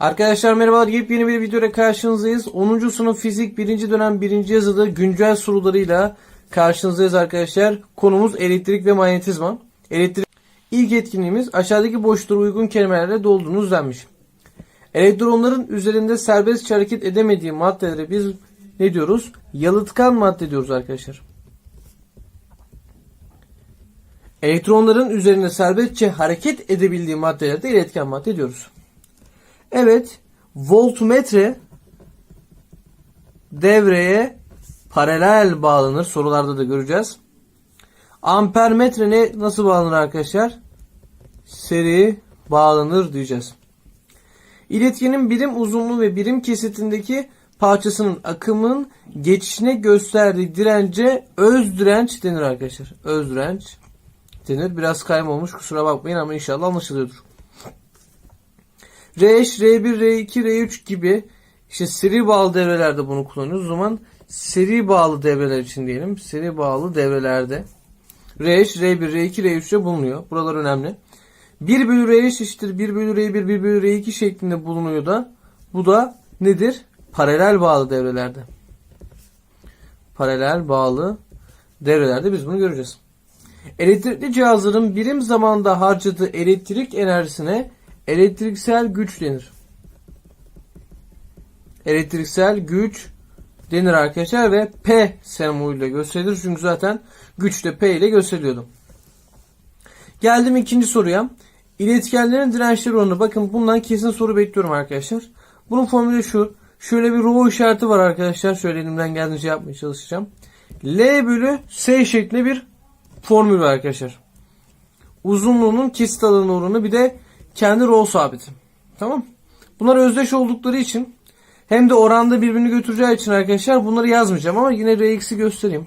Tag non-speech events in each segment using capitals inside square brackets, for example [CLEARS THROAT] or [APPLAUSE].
Arkadaşlar merhabalar. Yepyeni bir videoda karşınızdayız. 10. sınıf fizik 1. dönem 1. yazıda güncel sorularıyla karşınızdayız arkadaşlar. Konumuz elektrik ve manyetizma. Elektrik İlk etkinliğimiz aşağıdaki boşluğa uygun kelimelerle dolduğunuz denmiş. Elektronların üzerinde serbest hareket edemediği maddelere biz ne diyoruz? Yalıtkan madde diyoruz arkadaşlar. Elektronların üzerinde serbestçe hareket edebildiği maddelere de iletken madde diyoruz. Evet, voltmetre devreye paralel bağlanır. Sorularda da göreceğiz. Ampermetre ne nasıl bağlanır arkadaşlar? Seri bağlanır diyeceğiz. İletkenin birim uzunluğu ve birim kesitindeki parçasının akımın geçişine gösterdiği dirence öz direnç denir arkadaşlar. Öz direnç denir. Biraz kayma olmuş kusura bakmayın ama inşallah anlaşılıyordur. R5, R1, R2, R3 gibi işte seri bağlı devrelerde bunu kullanıyoruz. O zaman seri bağlı devreler için diyelim. Seri bağlı devrelerde R3, R1, R2, R3'te bulunuyor. Buralar önemli. 1 bölü R3 eşittir 1 bölü R1, 1 bölü R2 şeklinde bulunuyor da bu da nedir? Paralel bağlı devrelerde. Paralel bağlı devrelerde biz bunu göreceğiz. Elektrikli cihazların birim zamanda harcadığı elektrik enerjisine elektriksel güç denir. Elektriksel güç denir arkadaşlar ve P sembolüyle gösterilir. Çünkü zaten güç de P ile gösteriliyordu. Geldim ikinci soruya. İletkenlerin dirençleri oranı. Bakın bundan kesin soru bekliyorum arkadaşlar. Bunun formülü şu. Şöyle bir rho işareti var arkadaşlar. Şöyle elimden geldiğince yapmaya çalışacağım. L bölü S şeklinde bir formül var arkadaşlar. Uzunluğunun kesit alanı oranı bir de kendi rho sabiti. Tamam. Bunlar özdeş oldukları için hem de oranda birbirini götüreceği için arkadaşlar bunları yazmayacağım ama yine Rx'i göstereyim.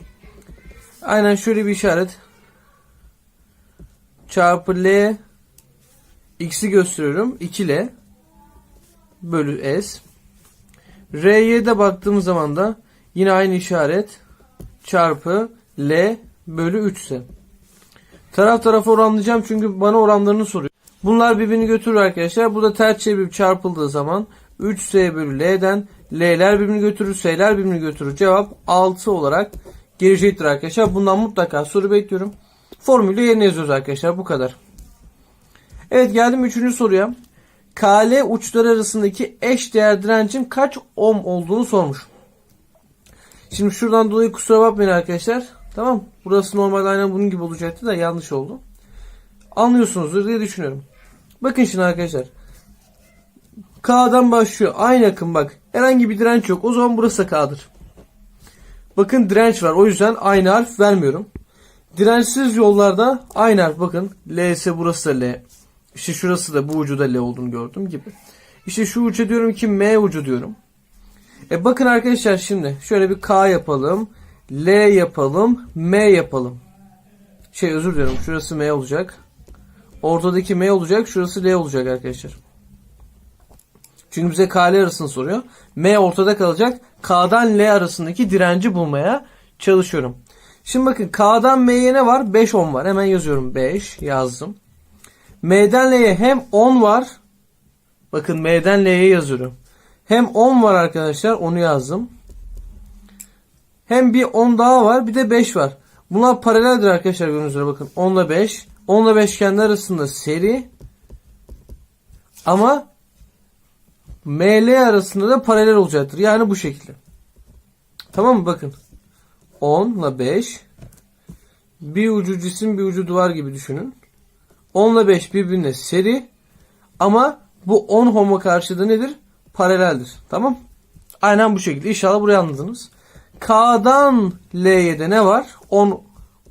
Aynen şöyle bir işaret. Çarpı L X'i gösteriyorum. 2L bölü S. R'ye de baktığımız zaman da yine aynı işaret çarpı L bölü 3 ise. Taraf tarafa oranlayacağım çünkü bana oranlarını soruyor. Bunlar birbirini götürür arkadaşlar. Bu da ters çevirip çarpıldığı zaman 3S bölü L'den L'ler birbirini götürür, S'ler birbirini götürür. Cevap 6 olarak gelecektir arkadaşlar. Bundan mutlaka soru bekliyorum. Formülü yerine yazıyoruz arkadaşlar. Bu kadar. Evet geldim 3. soruya. KL uçları arasındaki eş değer direncin kaç ohm olduğunu sormuş. Şimdi şuradan dolayı kusura bakmayın arkadaşlar. Tamam. Burası normalde aynen bunun gibi olacaktı da yanlış oldu. Anlıyorsunuzdur diye düşünüyorum. Bakın şimdi arkadaşlar. K'dan başlıyor. Aynı akım bak. Herhangi bir direnç yok. O zaman burası K'dır. Bakın direnç var. O yüzden aynı harf vermiyorum. Dirençsiz yollarda aynı harf. Bakın L ise burası da L. İşte şurası da bu ucu da L olduğunu gördüm gibi. İşte şu uca diyorum ki M ucu diyorum. E bakın arkadaşlar şimdi şöyle bir K yapalım. L yapalım. M yapalım. Şey özür dilerim. Şurası M olacak. Ortadaki M olacak. Şurası L olacak arkadaşlar. Çünkü bize K L arasını soruyor. M ortada kalacak. K'dan L arasındaki direnci bulmaya çalışıyorum. Şimdi bakın K'dan M'ye ne var? 5 ohm var. Hemen yazıyorum. 5 yazdım. M'den L'ye hem 10 var. Bakın M'den L'ye yazıyorum. Hem 10 var arkadaşlar. Onu yazdım. Hem bir 10 daha var. Bir de 5 var. Bunlar paraleldir arkadaşlar gördüğünüz üzere bakın. 10 ile 5. 10 ile 5 kendi arasında seri. Ama ML arasında da paralel olacaktır. Yani bu şekilde. Tamam mı? Bakın. 10 ile 5. Bir ucu cisim bir ucu duvar gibi düşünün. 10 ile 5 birbirine seri. Ama bu 10 homo karşıda nedir? Paraleldir. Tamam. Aynen bu şekilde. İnşallah burayı anladınız. K'dan L'ye de ne var? 10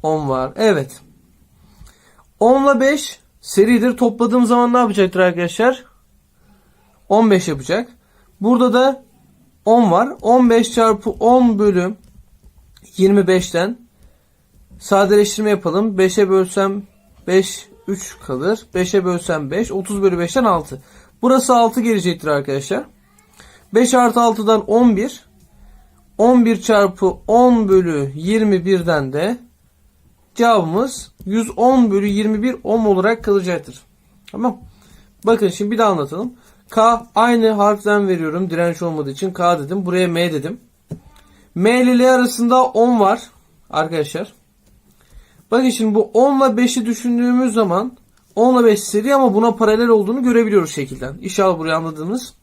10 var. Evet. 10 ile 5 seridir. Topladığım zaman ne yapacaktır arkadaşlar? 15 yapacak. Burada da 10 var. 15 çarpı 10 bölü 25'ten sadeleştirme yapalım. 5'e bölsem 5 3 kalır. 5'e bölsem 5. 30 bölü 5'ten 6. Burası 6 gelecektir arkadaşlar. 5 artı 6'dan 11. 11 çarpı 10 bölü 21'den de cevabımız 110 bölü 21 ohm olarak kalacaktır. Tamam. Bakın şimdi bir daha anlatalım. K aynı harften veriyorum. Direnç olmadığı için K dedim. Buraya M dedim. M ile L arasında 10 var arkadaşlar. Bakın şimdi bu 10 ile 5'i düşündüğümüz zaman 10 ile 5 seri ama buna paralel olduğunu görebiliyoruz şekilden. İnşallah burayı anladınız.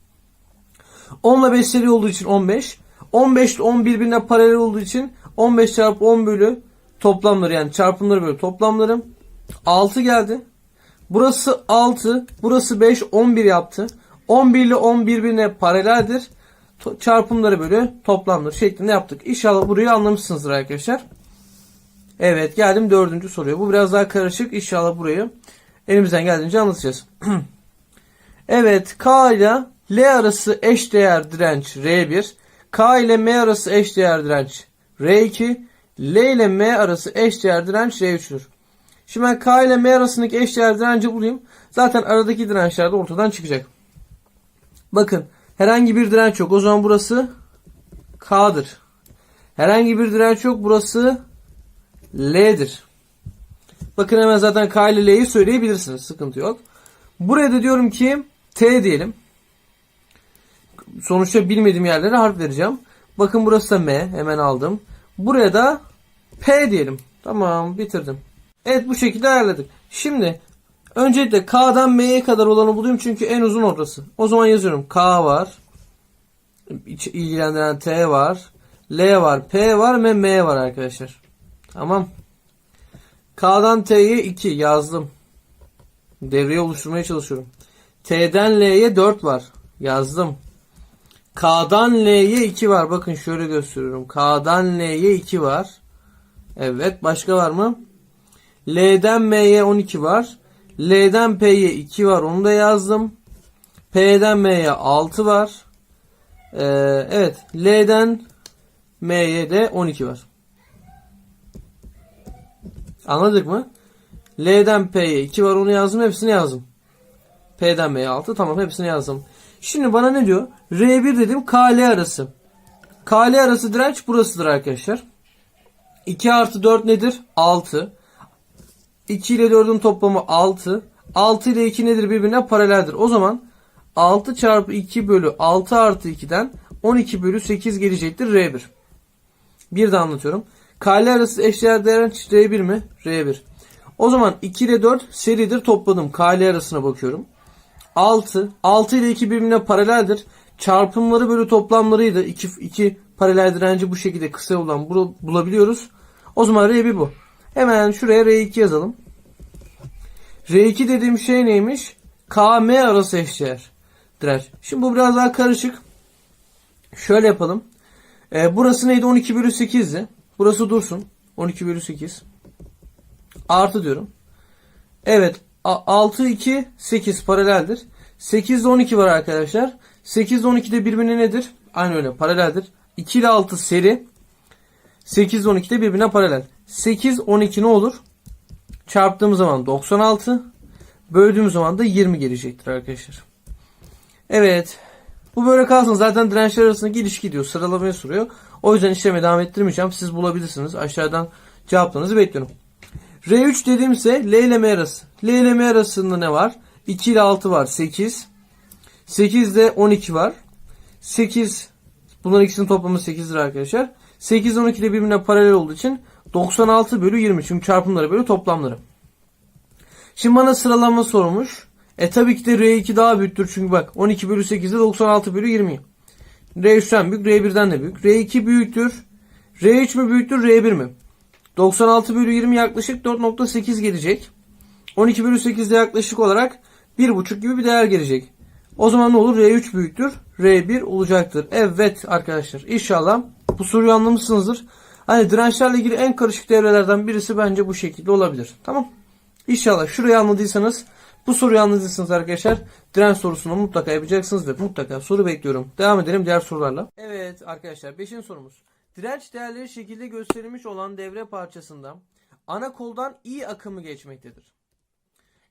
10 ile 5 seri olduğu için 15. 15 ile 10 birbirine paralel olduğu için 15 çarpı 10 bölü toplamları yani çarpımları bölü toplamları 6 geldi. Burası 6, burası 5, 11 yaptı. 11 ile 10 birbirine paraleldir. Çarpımları bölü toplamları şeklinde yaptık. İnşallah burayı anlamışsınızdır arkadaşlar. Evet geldim dördüncü soruya. Bu biraz daha karışık. İnşallah burayı elimizden geldiğince anlatacağız. [CLEARS THROAT] evet K ile L arası eşdeğer direnç R1. K ile M arası eşdeğer direnç R2. L ile M arası eşdeğer direnç R3'tür. Şimdi ben K ile M arasındaki eşdeğer direnci bulayım. Zaten aradaki dirençler de ortadan çıkacak. Bakın herhangi bir direnç yok. O zaman burası K'dır. Herhangi bir direnç yok. Burası L'dir. Bakın hemen zaten K ile L'yi söyleyebilirsiniz. Sıkıntı yok. Buraya da diyorum ki T diyelim. Sonuçta bilmediğim yerlere harf vereceğim. Bakın burası da M. Hemen aldım. Buraya da P diyelim. Tamam bitirdim. Evet bu şekilde ayarladık. Şimdi öncelikle K'dan M'ye kadar olanı bulayım çünkü en uzun orası. O zaman yazıyorum. K var. İlgilendiren T var. L var. P var ve M var arkadaşlar. Tamam. K'dan T'ye 2 yazdım. Devreyi oluşturmaya çalışıyorum. T'den L'ye 4 var. Yazdım. K'dan L'ye 2 var. Bakın şöyle gösteriyorum. K'dan L'ye 2 var. Evet. Başka var mı? L'den M'ye 12 var. L'den P'ye 2 var. Onu da yazdım. P'den M'ye 6 var. Ee, evet. L'den M'ye de 12 var. Anladık mı? L'den P'ye 2 var onu yazdım. Hepsini yazdım. P'den M'ye 6. Tamam hepsini yazdım. Şimdi bana ne diyor? R1 dedim KL arası. KL arası direnç burasıdır arkadaşlar. 2 artı 4 nedir? 6. 2 ile 4'ün toplamı 6. 6 ile 2 nedir? Birbirine paraleldir. O zaman 6 çarpı 2 bölü 6 artı 2'den 12 bölü 8 gelecektir R1. Bir de anlatıyorum. KL arası eşdeğer direnç R1 mi? R1. O zaman 2 ile 4 seridir topladım. KL arasına bakıyorum. 6. 6 ile 2 birbirine paraleldir. Çarpımları bölü toplamlarıydı. 2, 2 paralel direnci bu şekilde kısa bul- bulabiliyoruz. O zaman R1 bu. Hemen şuraya R2 yazalım. R2 dediğim şey neymiş? KM arası eşdeğer direnç. Şimdi bu biraz daha karışık. Şöyle yapalım. Ee, burası neydi? 12 bölü 8'di. Burası dursun. 12 bölü 8. Artı diyorum. Evet. A- 6, 2, 8 paraleldir. 8 ile 12 var arkadaşlar. 8 ile 12 de birbirine nedir? Aynı öyle paraleldir. 2 ile 6 seri. 8 ile 12 de birbirine paralel. 8, 12 ne olur? Çarptığımız zaman 96. Böldüğümüz zaman da 20 gelecektir arkadaşlar. Evet. Bu böyle kalsın. Zaten dirençler arasındaki ilişki diyor. Sıralamaya soruyor. O yüzden işleme devam ettirmeyeceğim. Siz bulabilirsiniz. Aşağıdan cevaplarınızı bekliyorum. R3 dediğimse L ile M arası. L ile M arasında ne var? 2 ile 6 var. 8. 8 ile 12 var. 8 bunların ikisinin toplamı 8'dir arkadaşlar. 8 12 de birbirine paralel olduğu için 96 bölü 20. Çünkü çarpımları bölü toplamları. Şimdi bana sıralama sormuş. E tabii ki de R2 daha büyüktür. Çünkü bak 12 bölü 8'de 96 bölü 20. R3'ten büyük, R1'den de büyük. R2 büyüktür. R3 mü büyüktür, R1 mi? 96 bölü 20 yaklaşık 4.8 gelecek. 12 bölü 8'de yaklaşık olarak 1.5 gibi bir değer gelecek. O zaman ne olur? R3 büyüktür. R1 olacaktır. Evet arkadaşlar. İnşallah bu soruyu anlamışsınızdır. Hani dirençlerle ilgili en karışık devrelerden birisi bence bu şekilde olabilir. Tamam. İnşallah şurayı anladıysanız bu soruyu anladıysanız arkadaşlar direnç sorusunu mutlaka yapacaksınız ve mutlaka soru bekliyorum. Devam edelim diğer sorularla. Evet arkadaşlar 5. sorumuz. Direnç değerleri şekilde gösterilmiş olan devre parçasında ana koldan i akımı geçmektedir.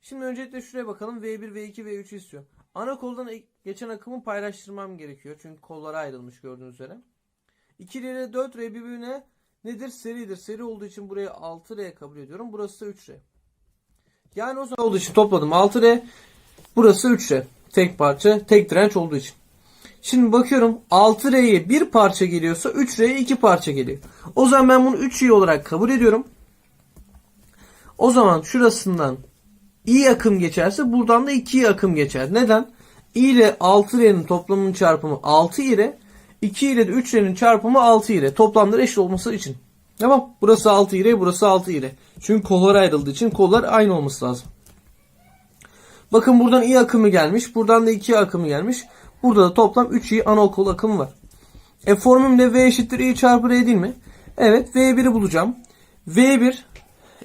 Şimdi öncelikle şuraya bakalım. V1, V2, V3 istiyor. Ana koldan geçen akımı paylaştırmam gerekiyor. Çünkü kollara ayrılmış gördüğünüz üzere. 2 ile 4 R birbirine nedir? Seridir. Seri olduğu için buraya 6R kabul ediyorum. Burası da 3R. Yani o zaman olduğu için topladım 6R. Burası 3R. Tek parça, tek direnç olduğu için. Şimdi bakıyorum 6R'ye bir parça geliyorsa 3R'ye iki parça geliyor. O zaman ben bunu 3i olarak kabul ediyorum. O zaman şurasından i akım geçerse buradan da 2 akım geçer. Neden? i ile 6R'nin toplamının çarpımı 6 ile 2 ile de 3R'nin çarpımı 6 ile toplamları eşit olması için. Tamam. Burası 6 ile burası 6 ile. Çünkü kollar ayrıldığı için kollar aynı olması lazım. Bakın buradan i akımı gelmiş. Buradan da 2 akımı gelmiş. Burada da toplam 3 i anaokul akımı var. E formülümde v eşittir i çarpı r değil mi? Evet v1'i bulacağım. v1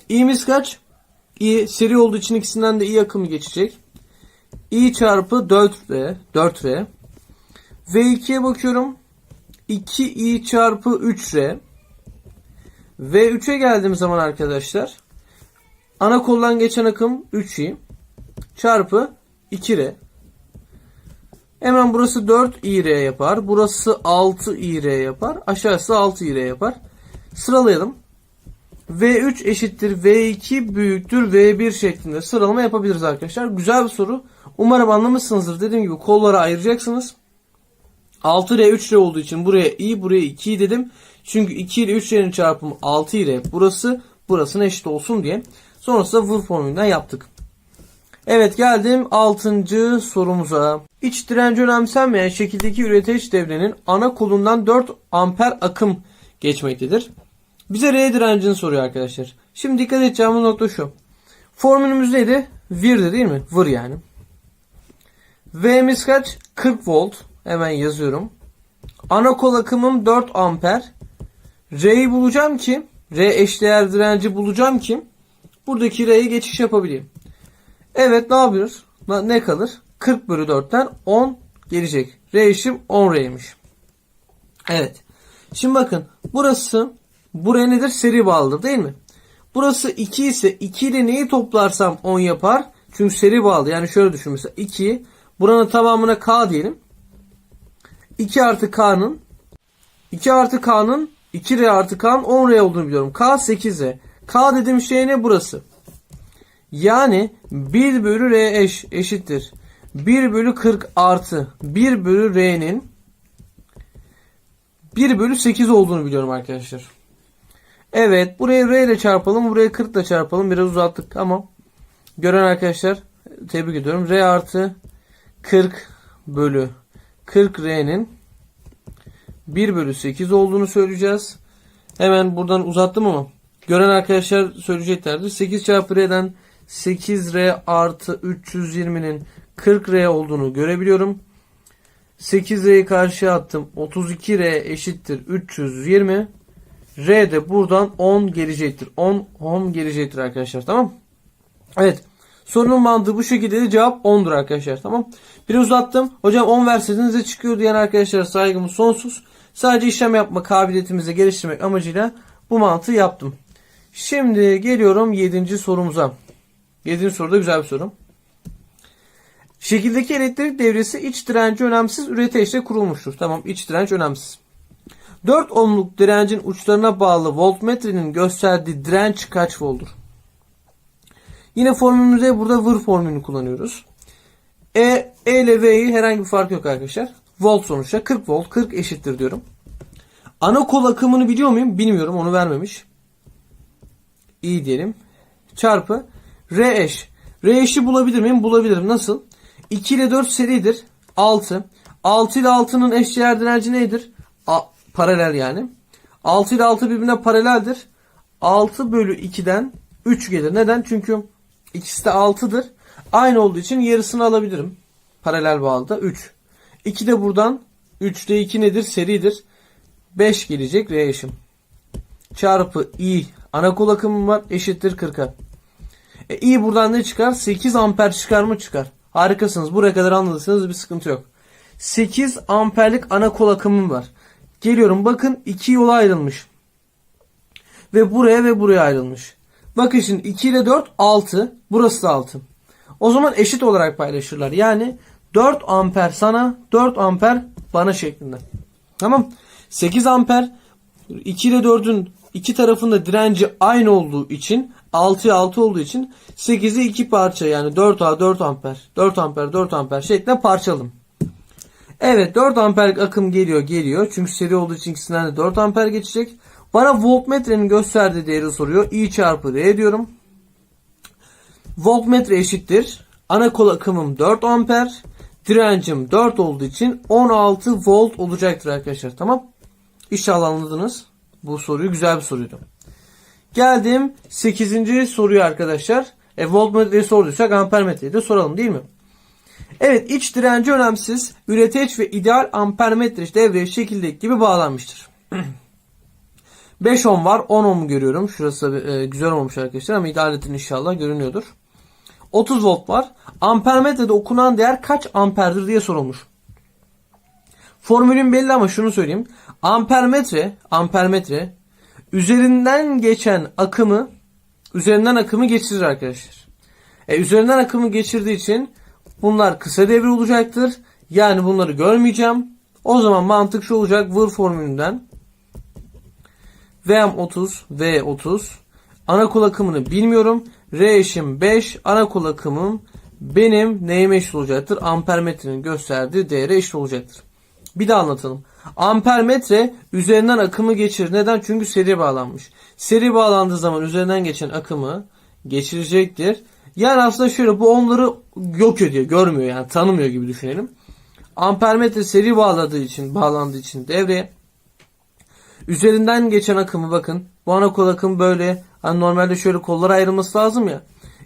i'miz kaç? i seri olduğu için ikisinden de i akımı geçecek. i çarpı 4v 4r. v2'ye bakıyorum. 2i çarpı 3r. V3'e geldiğim zaman arkadaşlar ana koldan geçen akım 3i çarpı 2r. Hemen burası 4 ir yapar. Burası 6 ir yapar. Aşağısı 6 ir yapar. Sıralayalım. V3 eşittir V2 büyüktür V1 şeklinde sıralama yapabiliriz arkadaşlar. Güzel bir soru. Umarım anlamışsınızdır. Dediğim gibi kollara ayıracaksınız. 6R 3R olduğu için buraya i buraya 2 dedim. Çünkü 2 ile 3R'nin çarpımı 6 ile burası burasına eşit olsun diye. Sonrasında vur formülünden yaptık. Evet geldim 6. sorumuza. İç direnci önemsenmeyen şekildeki üretici devrenin ana kolundan 4 amper akım geçmektedir. Bize R direncini soruyor arkadaşlar. Şimdi dikkat edeceğimiz nokta şu. Formülümüz neydi? Vir'di değil mi? Vır yani. V'miz kaç? 40 volt. Hemen yazıyorum. Ana kol akımım 4 amper. R'yi bulacağım ki R eşdeğer direnci bulacağım ki buradaki R'ye geçiş yapabileyim. Evet ne yapıyoruz? Ne kalır? 40 bölü 4'ten 10 gelecek. R eşim 10 R'ymiş. Evet. Şimdi bakın burası buraya nedir? Seri bağlıdır değil mi? Burası 2 ise 2 ile neyi toplarsam 10 yapar? Çünkü seri bağlı. Yani şöyle düşün mesela 2 buranın tamamına K diyelim. 2 artı K'nın 2 artı K'nın 2R artı K'nın 10R olduğunu biliyorum. K 8R. K dediğim şey ne burası? Yani 1 bölü R eş eşittir. 1 bölü 40 artı 1 bölü R'nin 1 bölü 8 olduğunu biliyorum arkadaşlar. Evet buraya R ile çarpalım. Buraya 40 ile çarpalım. Biraz uzattık ama gören arkadaşlar tebrik ediyorum. R artı 40 bölü 40 R'nin 1 bölü 8 olduğunu söyleyeceğiz. Hemen buradan uzattım ama gören arkadaşlar söyleyeceklerdir. 8 çarpı R'den 8R artı 320'nin 40R olduğunu görebiliyorum. 8R'yi karşıya attım. 32R eşittir 320. R de buradan 10 gelecektir. 10 10 gelecektir arkadaşlar. Tamam. Evet. Sorunun mantığı bu şekilde de cevap 10'dur arkadaşlar. Tamam. Bir uzattım. Hocam 10 verseydiniz de çıkıyor diyen arkadaşlara saygımız sonsuz. Sadece işlem yapma kabiliyetimizi geliştirmek amacıyla bu mantığı yaptım. Şimdi geliyorum 7. sorumuza. 7. soruda güzel bir soru. Şekildeki elektrik devresi iç direnci önemsiz üreteçle kurulmuştur. Tamam iç direnç önemsiz. 4 ohmluk direncin uçlarına bağlı voltmetrenin gösterdiği direnç kaç volttur? Yine formülümüzde burada vır formülünü kullanıyoruz. E, e ile V'yi herhangi bir fark yok arkadaşlar. Volt sonuçta 40 volt 40 eşittir diyorum. Ana kol akımını biliyor muyum? Bilmiyorum onu vermemiş. İyi diyelim. Çarpı R eş. R eşi bulabilir miyim? Bulabilirim. Nasıl? 2 ile 4 seridir. 6. 6 ile 6'nın eşdeğer direnci nedir? A, paralel yani. 6 ile 6 birbirine paraleldir. 6 bölü 2'den 3 gelir. Neden? Çünkü ikisi de 6'dır. Aynı olduğu için yarısını alabilirim. Paralel bağlıda 3. 2 de buradan 3'te 2 nedir? Seridir. 5 gelecek R eşim. Çarpı I. Ana kol akımım var. Eşittir 40'a. E, I buradan ne çıkar? 8 amper çıkar mı çıkar. Harikasınız. Buraya kadar anladıysanız bir sıkıntı yok. 8 amperlik ana kol akımım var. Geliyorum bakın iki yola ayrılmış. Ve buraya ve buraya ayrılmış. Bakın şimdi 2 ile 4 6. Burası da 6. O zaman eşit olarak paylaşırlar. Yani 4 amper sana 4 amper bana şeklinde. Tamam. 8 amper 2 ile 4'ün iki tarafında direnci aynı olduğu için 6'ya 6 olduğu için 8'i 2 parça yani 4A 4 amper 4 amper 4 amper şeklinde parçaladım. Evet 4 amperlik akım geliyor geliyor. Çünkü seri olduğu için ikisinden de 4 amper geçecek. Bana voltmetrenin gösterdiği değeri soruyor. I çarpı R diyorum. Voltmetre eşittir. Ana kol akımım 4 amper. Direncim 4 olduğu için 16 volt olacaktır arkadaşlar. Tamam. İnşallah anladınız. Bu soruyu güzel bir soruydu. Geldim 8. soruya arkadaşlar. E, voltmetreyi sorduysak ampermetreyi de soralım değil mi? Evet iç direnci önemsiz. Üreteç ve ideal ampermetre devreye şekildeki gibi bağlanmıştır. [CLEARS THROAT] 5 ohm var. 10 ohm görüyorum. Şurası e, güzel olmuş arkadaşlar ama idealetin inşallah görünüyordur. 30 volt var. Ampermetrede okunan değer kaç amperdir diye sorulmuş. Formülün belli ama şunu söyleyeyim. Ampermetre, ampermetre üzerinden geçen akımı üzerinden akımı geçirir arkadaşlar. E, üzerinden akımı geçirdiği için bunlar kısa devre olacaktır. Yani bunları görmeyeceğim. O zaman mantık şu olacak. Vır formülünden VM30, V30 ana kol akımını bilmiyorum. R eşim 5 ana kol akımım benim neyime eşit olacaktır? Ampermetrenin gösterdiği değere eşit olacaktır. Bir daha anlatalım. Ampermetre üzerinden akımı geçirir. Neden? Çünkü seri bağlanmış. Seri bağlandığı zaman üzerinden geçen akımı geçirecektir. Yani aslında şöyle bu onları yok ediyor. Görmüyor yani tanımıyor gibi düşünelim. Ampermetre seri bağladığı için bağlandığı için devreye üzerinden geçen akımı bakın. Bu ana kol akımı böyle. Hani normalde şöyle kollara ayrılması lazım ya.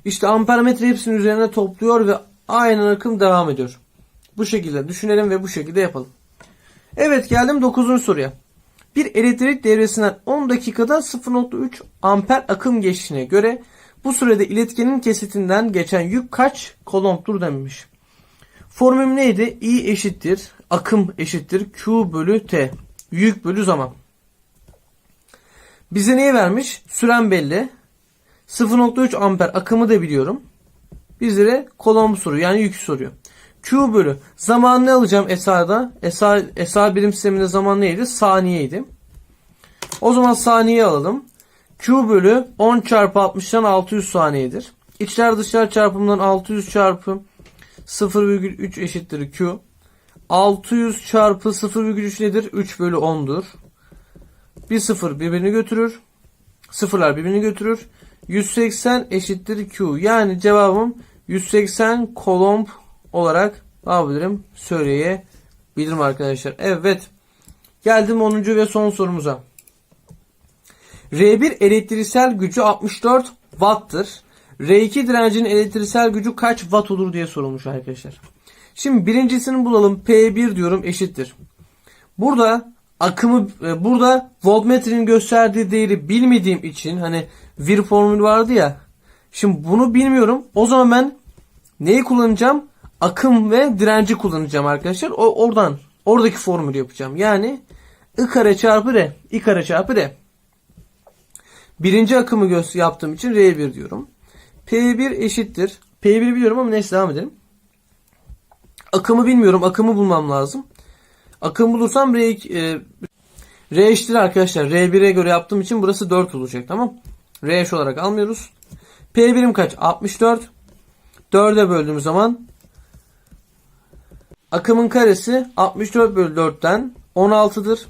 İşte ampermetre hepsini üzerine topluyor ve aynen akım devam ediyor. Bu şekilde düşünelim ve bu şekilde yapalım. Evet geldim 9. soruya. Bir elektrik devresinden 10 dakikada 0.3 amper akım geçtiğine göre bu sürede iletkenin kesitinden geçen yük kaç kolomptur denmiş. Formül neydi? I eşittir. Akım eşittir. Q bölü T. Yük bölü zaman. Bize neyi vermiş? Süren belli. 0.3 amper akımı da biliyorum. Bizlere kolombu soruyor. Yani yük soruyor. Q bölü. Zaman ne alacağım SR'da? SR, SR birim sisteminde zaman neydi? Saniyeydi. O zaman saniye alalım. Q bölü 10 çarpı 60'tan 600 saniyedir. İçler dışlar çarpımından 600 çarpı 0,3 eşittir Q. 600 çarpı 0,3 nedir? 3 bölü 10'dur. Bir sıfır birbirini götürür. Sıfırlar birbirini götürür. 180 eşittir Q. Yani cevabım 180 kolomb olarak ne yapabilirim? Söyleyebilirim arkadaşlar. Evet. Geldim 10. ve son sorumuza. R1 elektriksel gücü 64 watt'tır. R2 direncinin elektriksel gücü kaç watt olur diye sorulmuş arkadaşlar. Şimdi birincisini bulalım. P1 diyorum eşittir. Burada akımı e, burada voltmetrenin gösterdiği değeri bilmediğim için hani vir formülü vardı ya. Şimdi bunu bilmiyorum. O zaman ben neyi kullanacağım? Akım ve direnci kullanacağım arkadaşlar. O oradan oradaki formülü yapacağım. Yani I kare çarpı R. I kare çarpı R. Birinci akımı göz yaptığım için R1 diyorum. P1 eşittir. P1 biliyorum ama neyse devam edelim. Akımı bilmiyorum. Akımı bulmam lazım. Akım bulursam R, e, R eşittir arkadaşlar. R1'e göre yaptığım için burası 4 olacak. Tamam. R eş olarak almıyoruz. P birim kaç? 64. 4'e böldüğümüz zaman akımın karesi 64 bölü 4'ten 16'dır.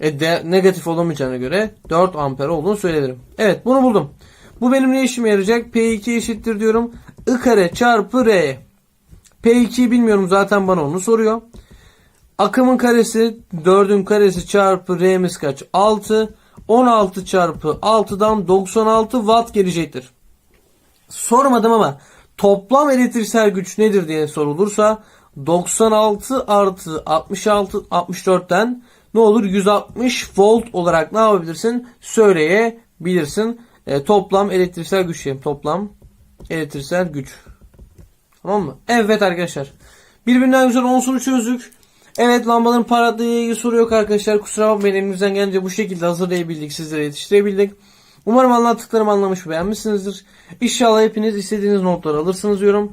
E de, negatif olamayacağına göre 4 amper olduğunu söylerim. Evet bunu buldum. Bu benim ne işime yarayacak? P2 eşittir diyorum. I kare çarpı R. P2'yi bilmiyorum zaten bana onu soruyor. Akımın karesi 4'ün karesi çarpı R'miz kaç? 6. 16 çarpı 6'dan 96 watt gelecektir. Sormadım ama toplam elektriksel güç nedir diye sorulursa 96 artı 66 64'ten ne olur 160 volt olarak ne yapabilirsin söyleyebilirsin. E, toplam elektriksel güç diyeyim. Toplam elektriksel güç. Tamam mı? Evet arkadaşlar. Birbirinden güzel 10 soru çözdük. Evet lambaların parlaklığı ile ilgili soru yok arkadaşlar. Kusura bakmayın elimizden gelince bu şekilde hazırlayabildik. Sizlere yetiştirebildik. Umarım anlattıklarımı anlamış beğenmişsinizdir. İnşallah hepiniz istediğiniz notları alırsınız diyorum.